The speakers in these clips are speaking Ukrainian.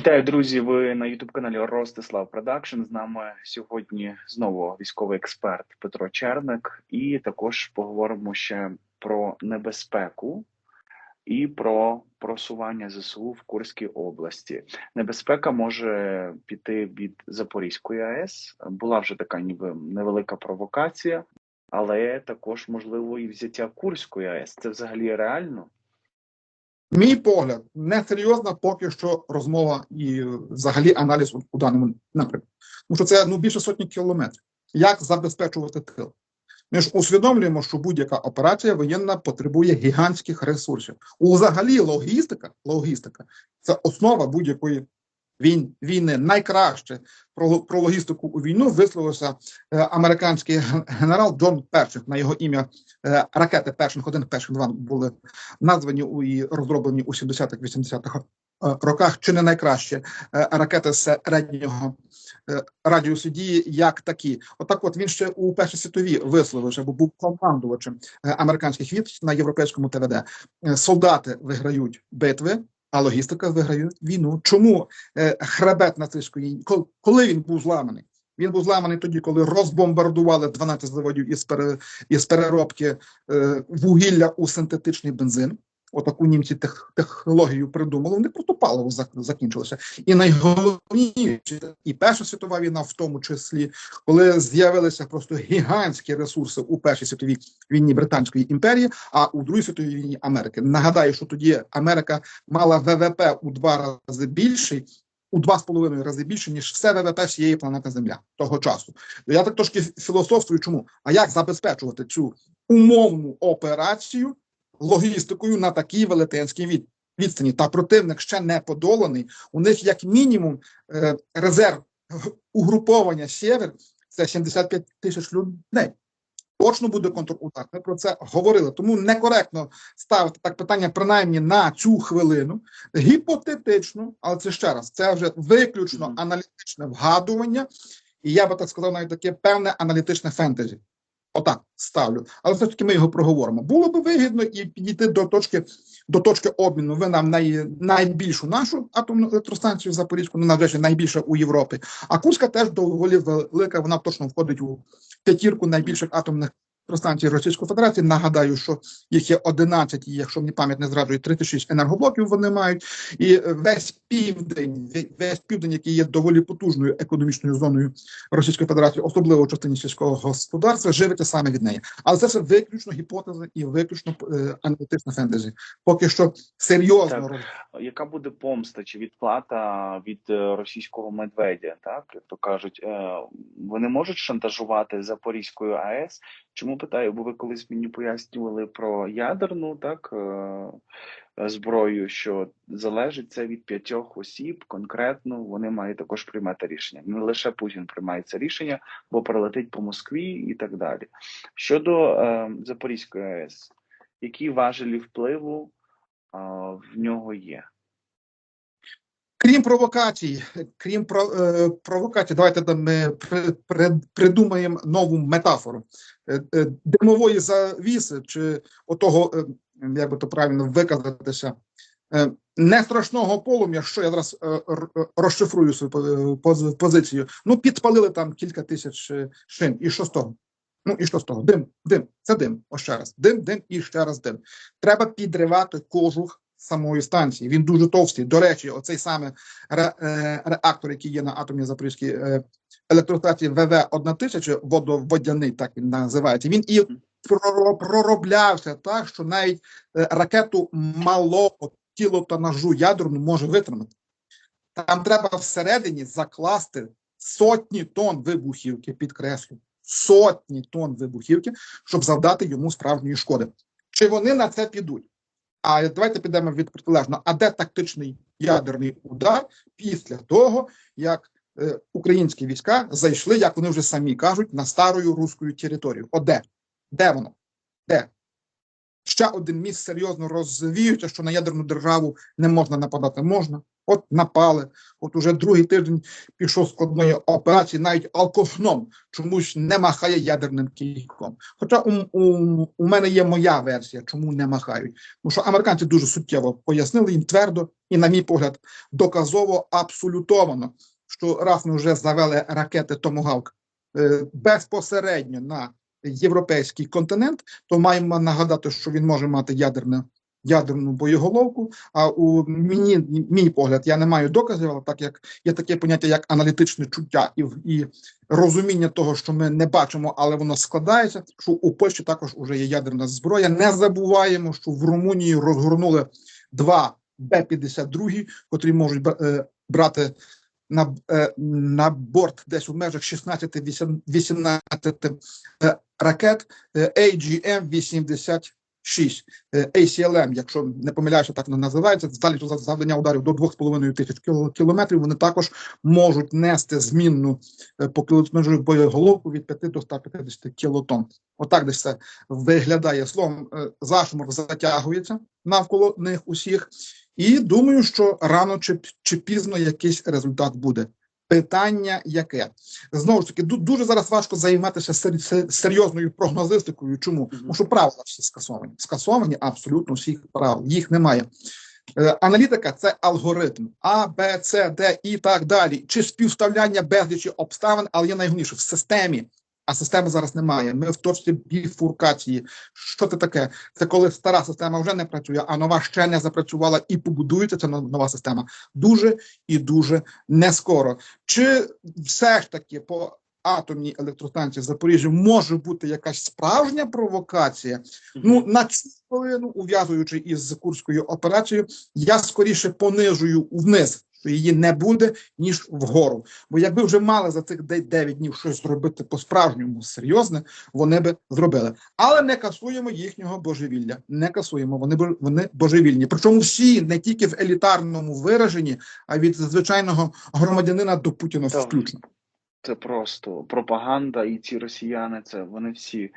Вітаю, друзі. Ви на youtube каналі Ростислав Продакшн. З нами сьогодні знову військовий експерт Петро Черник, і також поговоримо ще про небезпеку і про просування ЗСУ в Курській області. Небезпека може піти від Запорізької АЕС. Була вже така, ніби невелика провокація, але також можливо і взяття Курської АЕС. Це взагалі реально. Мій погляд, несерйозна поки що розмова і взагалі аналіз у, даному напрямку. Тому що це ну більше сотні кілометрів. Як забезпечувати тил? Ми ж усвідомлюємо, що будь-яка операція воєнна потребує гігантських ресурсів. Взагалі, логістика, логістика це основа будь-якої війни. Найкраще про, про логістику у війну висловився е, американський генерал Джон Перших. На його ім'я е, ракети перших один, перших два були названі у і розроблені у 70-х, 80-х е, роках, чи не найкраще ракети середнього радіусу дії, як такі. Отак, от він ще у Першій світовій висловився, бо був командувачем американських військ на європейському ТВД. Солдати виграють битви. А логістика виграє війну. Чому е, хребет нацистської кол- коли він був зламаний? Він був зламаний тоді, коли розбомбардували 12 заводів із переробки е, вугілля у синтетичний бензин. Отаку німці технологію придумали. Вони просто закінчилося. І найголовніше, і Перша світова війна, в тому числі, коли з'явилися просто гігантські ресурси у Першій світовій війні Британської імперії, а у Другій світовій війні Америки. Нагадаю, що тоді Америка мала ВВП у два рази більший. У два з половиною рази більше, ніж все ВВП всієї планети Земля того часу. Я так трошки філософствую, чому? А як забезпечувати цю умовну операцію логістикою на такій велетенській від, відстані? Та противник ще не подоланий. У них як мінімум е, резерв угруповання Сєвер це 75 тисяч людей. Точно буде контрудар. Ми про це говорили. Тому некоректно ставити так питання, принаймні на цю хвилину. Гіпотетично, але це ще раз, це вже виключно аналітичне вгадування, і я би так сказав, навіть таке певне аналітичне фентезі. Отак ставлю. Але все ж таки ми його проговоримо. Було би вигідно і підійти до точки до точки обміну. Ви нам най, найбільшу нашу атомну електростанцію в Запорізьку, ну навряд чи найбільша у Європі. А Курська теж доволі велика. Вона точно входить у п'ятірку найбільших атомних електростанцій Російської Федерації. Нагадаю, що їх є 11, і якщо мені пам'ять не зраджує, 36 енергоблоків вони мають. І весь південь, ве- весь південь, який є доволі потужною економічною зоною Російської Федерації, особливо в частині сільського господарства, живиться саме від неї. Але це все виключно гіпотези і виключно е, аналітична фентезі. Поки що серйозно Так. яка буде помста чи відплата від е, російського медведя, так як то кажуть, Е, вони можуть шантажувати Запорізькою АЕС. Чому питаю? Бо ви колись мені пояснювали про ядерну так е, зброю, що залежить це від п'ятьох осіб конкретно. Вони мають також приймати рішення. Не лише Путін приймає це рішення, бо прилетить по Москві і так далі. Щодо е, Запорізької АЕС, які важелі впливу а, в нього є? Крім провокацій, крім про, е, провокацій, давайте ми при, при, придумаємо нову метафору е, е, димової завіси, чи отого, як би то правильно виказатися, не страшного полум'я, що я зараз розшифрую свою позицію. Ну, підпалили там кілька тисяч шин. І що з того? Ну і що з того? Дим, дим, це дим. Ось ще раз. Дим, дим і ще раз дим. Треба підривати кожух самої станції. Він дуже товстий. До речі, оцей саме ре, е, реактор, який є на атомній Запорізькій е, електростанції ВВ 1000 водоводяний, так він називається. Він і пророблявся так, що навіть е, ракету малого кілотонажу ядерну може витримати. Там треба всередині закласти сотні тонн вибухівки, підкреслю, сотні тонн вибухівки, щоб завдати йому справжньої шкоди. Чи вони на це підуть? А давайте підемо від протилежного. А де тактичний ядерний удар після того, як е, українські війська зайшли, як вони вже самі кажуть, на старою руською територію? О, де? Де воно? Де? ще один міст серйозно розвіюється, що на ядерну державу не можна нападати. Можна. От напали. От уже другий тиждень пішов складної операції, навіть алкофном чомусь не махає ядерним кійком. Хоча у, у, у мене є моя версія, чому не махають. Тому що американці дуже суттєво пояснили їм твердо і, на мій погляд, доказово абсолютовано, що раз ми вже завели ракети Томогавк е, безпосередньо на європейський континент, то маємо нагадати, що він може мати ядерне ядерну боєголовку. А у мені мій погляд, я не маю доказів, але так як є таке поняття, як аналітичне чуття і і розуміння того, що ми не бачимо, але воно складається. Що у Польщі також уже є ядерна зброя. Не забуваємо, що в Румунії розгорнули два Б-52, котрі можуть е, брати. На е, на борт десь у межах 16-18 е, ракет AGM-80 6 е, ACLM, якщо не помиляюся, так називається, заліч завдання ударів до 2,5 тисяч кілометрів. Вони також можуть нести змінну е, по кілометру боєголовку від 5 до 150 кілотон. Отак десь це виглядає словом. Е, зашмор затягується навколо них усіх, і думаю, що рано чи, чи пізно якийсь результат буде. Питання яке? Знову ж таки, ду- дуже зараз важко займатися сер- сер- серйозною прогнозистикою. Чому? Тому що правила всі скасовані. Скасовані абсолютно всіх правил. Їх немає. Е, Аналітика це алгоритм А, Б, С, Д і так далі. Чи співставляння безлічі обставин, але є найголовніше в системі. А системи зараз немає. Ми в точці біфуркації. Що це таке? Це коли стара система вже не працює, а нова ще не запрацювала і побудується ця но- нова система дуже і дуже не скоро. Чи все ж таки по атомній електростанції в Запоріжжі може бути якась справжня провокація? Ну на цю хвилину, ув'язуючи із курською операцією, я скоріше понижую вниз. Що її не буде ніж вгору. Бо якби вже мали за цих 9 днів щось зробити по-справжньому серйозне, вони би зробили. Але не касуємо їхнього божевілля. Не касуємо. Вони вони божевільні. Причому всі не тільки в елітарному вираженні, а від звичайного громадянина до Путіна включно. Це просто пропаганда, і ці росіяни, це вони всі.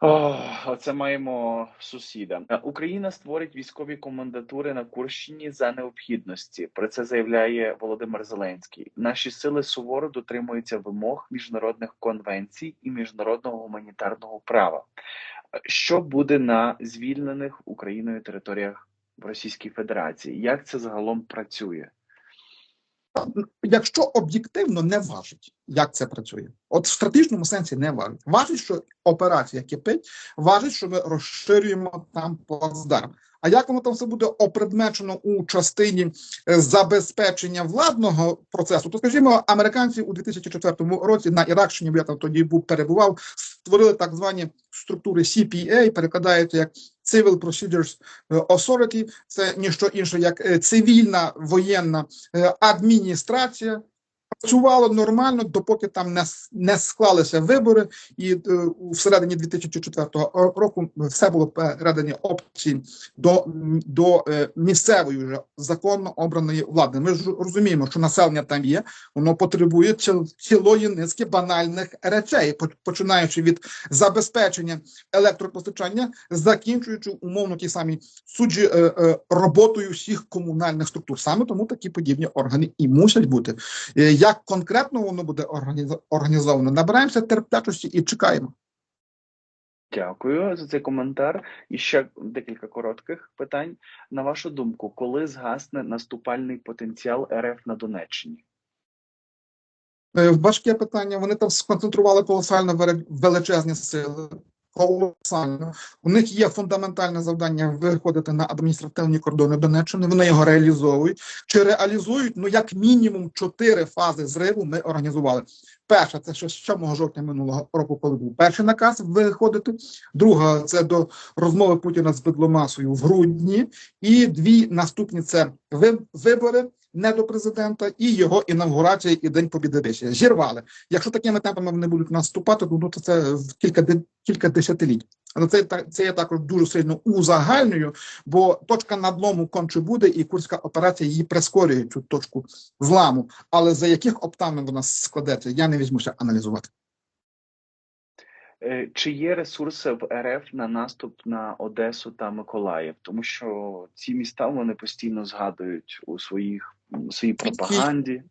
О, це маємо сусіда. Е, Україна створить військові комендатури на Курщині за необхідності. Про це заявляє Володимир Зеленський. Наші сили суворо дотримуються вимог міжнародних конвенцій і міжнародного гуманітарного права. Е, Що буде на звільнених Україною територіях в Російській Федерації? Як це загалом працює? Якщо об'єктивно не важить, як це працює, от в стратегічному сенсі не важить. Важить, що операція кипить, важить, що ми розширюємо там плацдарм. А як воно там все буде опредмечено у частині е, забезпечення владного процесу? То скажімо, американці у 2004 році на Іракщині, я там тоді був перебував, створили так звані структури CPA, перекладається як Civil Procedures Authority, це ніщо інше як е, цивільна воєнна е, адміністрація. Працювало нормально, допоки там не, не склалися вибори, і е, всередині 2004 року все було передані опції до, до е, місцевої вже законно обраної влади. Ми ж розуміємо, що населення там є, воно потребує ціл- цілої низки банальних речей, починаючи від забезпечення електропостачання, закінчуючи умовно ті самі суджі е, роботою всіх комунальних структур. Саме тому такі подібні органи і мусять бути. Е, Як конкретно воно буде організовано? Набираємося терплячості і чекаємо. Дякую за цей коментар. І ще декілька коротких питань. На вашу думку, коли згасне наступальний потенціал РФ на Донеччині? Е, Важке питання. Вони там сконцентрували колосально величезні сили. Колосально. У них є фундаментальне завдання виходити на адміністративні кордони Донеччини. Вони його реалізовують. Чи реалізують? Ну, як мінімум, чотири фази зриву ми організували. Перша це ще з 7 жовтня минулого року, коли був перший наказ виходити. Друга це до розмови Путіна з Бедломасою в грудні. І дві наступні це вибори не до президента і його інавгурація і День Побідовища. Зірвали. Якщо такими темпами вони будуть наступати, то ну, це в кілька кілька десятиліть. Але це це є також дуже сильно узагальнюю, бо точка надлому конче буде, і курська операція її прискорює цю точку зламу. Але за яких обставин вона складеться, я не візьмуся аналізувати. Е, Чи є ресурси в РФ на наступ на Одесу та Миколаїв? Тому що ці міста вони постійно згадують у своїх своїй пропаганді.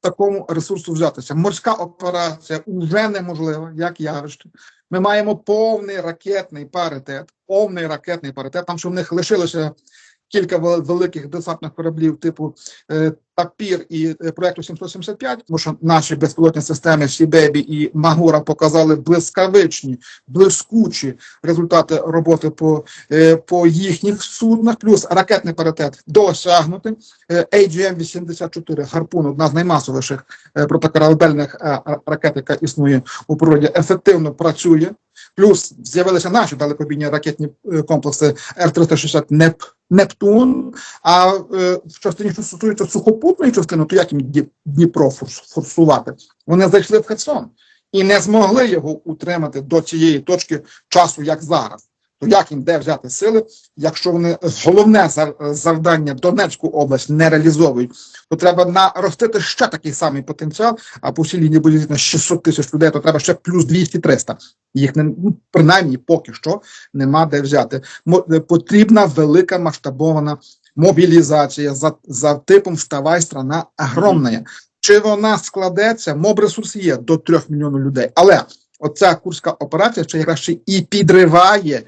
такому ресурсу взятися. Морська операція вже неможлива, як явище. Ми маємо повний ракетний паритет, повний ракетний паритет. Там що в них лишилося кілька великих десантних кораблів типу е, Тапір і е, проекту 775, тому що наші безпілотні системи Сібебі і Магура показали блискавичні, блискучі результати роботи по, е, по їхніх суднах, плюс ракетний паритет досягнутий. Е, AGM-84 «Гарпун» – одна з наймасовіших протикорабельних ракет, яка існує у природі, ефективно працює. Плюс з'явилися наші далекобійні ракетні комплекси Р-360 «Неп», Нептун. А е, в частині, що стосується сухопутної частини, то як їм Дніпро форс- форсувати? Вони зайшли в Херсон і не змогли його утримати до цієї точки часу, як зараз. Як їм де взяти сили, якщо вони головне зав- завдання Донецьку область не реалізовують, то треба наростити ще такий самий потенціал, а по всій лінії буде на 600 тисяч людей, то треба ще плюс 200-300. Їх не ну, принаймні поки що нема де взяти. Е, Потрібна велика масштабована мобілізація за, за типом «Вставай, страна огромна». Чи вона складеться? Моб ресурс є до 3 мільйонів людей. Але оця курська операція ще якраз ще і підриває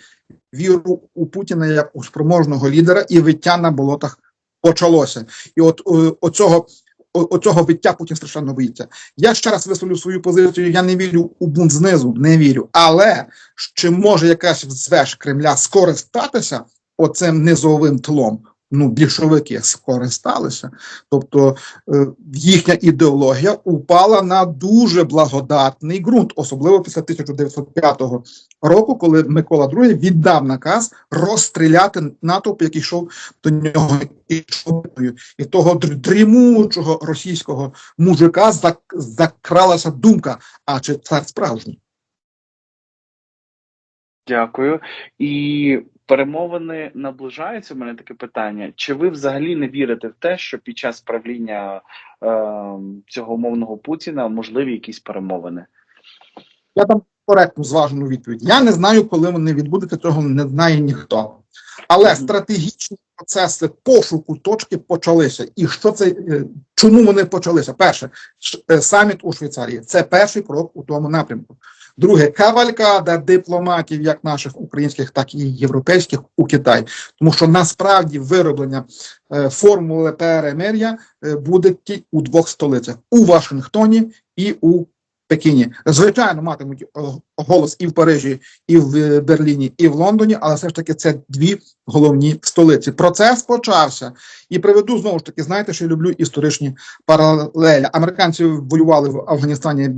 віру у Путіна як у спроможного лідера, і виття на болотах почалося. І от е, оцього, оцього виття Путін страшенно боїться. Я ще раз висловлю свою позицію. Я не вірю у бунт знизу, не вірю. Але чи може якась взвеш Кремля скористатися оцим низовим тлом? Ну, більшовики скористалися, тобто е, їхня ідеологія упала на дуже благодатний ґрунт, особливо після 1905 року, коли Микола II віддав наказ розстріляти натовп, який йшов до нього і того дрімучого російського мужика зак- закралася думка: а чи цар справжній? Дякую. І перемовини наближаються. У мене таке питання. Чи ви взагалі не вірите в те, що під час правління е, цього умовного Путіна можливі якісь перемовини? Я дам коректну зважену відповідь. Я не знаю, коли вони відбудуться, цього не знає ніхто. Але Мгм. стратегічні процеси пошуку точки почалися. І що це е, чому вони почалися? Перше, е, саміт у Швейцарії це перший крок у тому напрямку. Друге, кавалькада дипломатів, як наших українських, так і європейських у Китай. Тому що насправді вироблення е, формули перемир'я е, буде ті у двох столицях: у Вашингтоні і у Пекіні. Звичайно, матимуть е, голос і в Парижі, і в Берліні, і в Лондоні, але все ж таки це дві головні столиці. Процес почався. І приведу знову ж таки, знаєте, що я люблю історичні паралелі. Американці воювали в Афганістані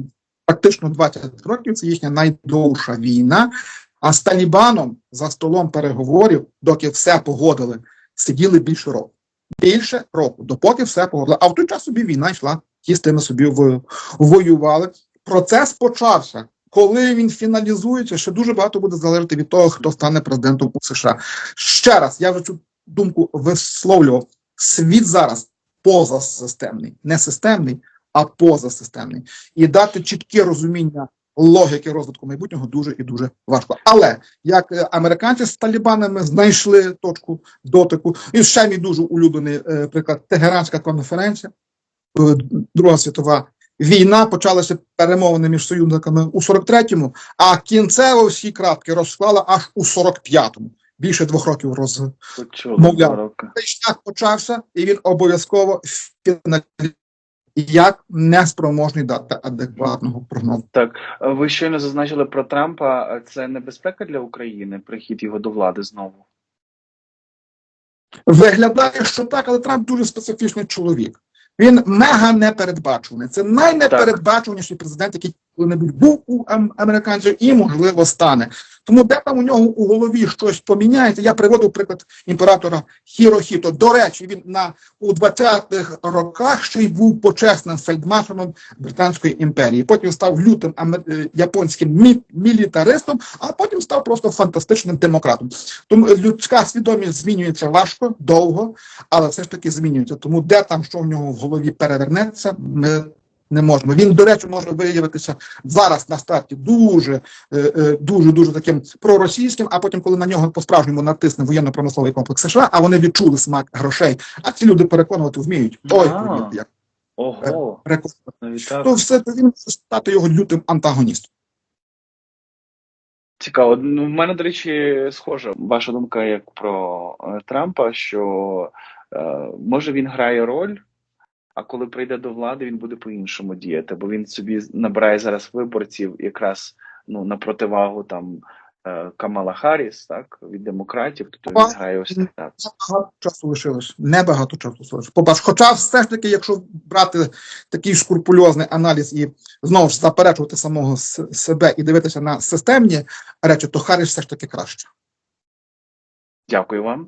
практично 20 років. Це їхня найдовша війна. А з Талібаном за столом переговорів, доки все погодили, сиділи більше року. Більше року, допоки все погодили. А в той час собі війна йшла, ті з тими собі воювали. Процес почався. Коли він фіналізується, ще дуже багато буде залежати від того, хто стане президентом у США. Ще раз, я вже цю думку висловлював. Світ зараз позасистемний, не системний, а позасистемний. І дати чітке розуміння логіки розвитку майбутнього дуже і дуже важко. Але як е, американці з талібанами знайшли точку дотику, і ще мій дуже улюблений е, приклад Тегеранська конференція, е, Друга світова війна почалася перемовини між союзниками у 43-му, а кінцево всі крапки розклала аж у 45-му. Більше двох років роз Почули Мовляв. два роки. цей шлях почався, і він обов'язково фіналізується як неспроможний дати адекватного прогнозу. Так, ви щойно зазначили про Трампа. Це небезпека для України, прихід його до влади знову. Виглядає, що так, але Трамп дуже специфічний чоловік. Він мега непередбачуваний. Це найнепередбачуваніший президент, який коли-небудь був у американців і, можливо, стане. Тому де там у нього у голові щось поміняється. Я приводив приклад імператора Хірохіто. До речі, він на у 20-х роках ще й був почесним фельдмаршалом Британської імперії. Потім став лютим е, японським мі- мілітаристом, а потім став просто фантастичним демократом. Тому людська свідомість змінюється важко, довго, але все ж таки змінюється. Тому де там, що в нього в голові перевернеться, ми Не можемо. Він, до речі, може виявитися зараз на старті дуже, е, е, дуже, дуже таким проросійським, а потім, коли на нього по-справжньому натисне воєнно-промисловий комплекс США, а вони відчули смак грошей, а ці люди переконувати вміють. Ой, як Ого. То все то він може стати його лютим антагоністом. Цікаво. Ну, в мене, до речі, схожа ваша думка як про е, Трампа, що е, може він грає роль, а коли прийде до влади, він буде по-іншому діяти, бо він собі набирає зараз виборців якраз ну, на противагу там е, Камала Харріс, так, від демократів, тобто він грає ось так. так. Небагато часу лишилось. Небагато часу лишилось. Побач, хоча все ж таки, якщо брати такий шкурпульозний аналіз і знову ж заперечувати самого себе і дивитися на системні речі, то Харріс все ж таки краще. Дякую вам.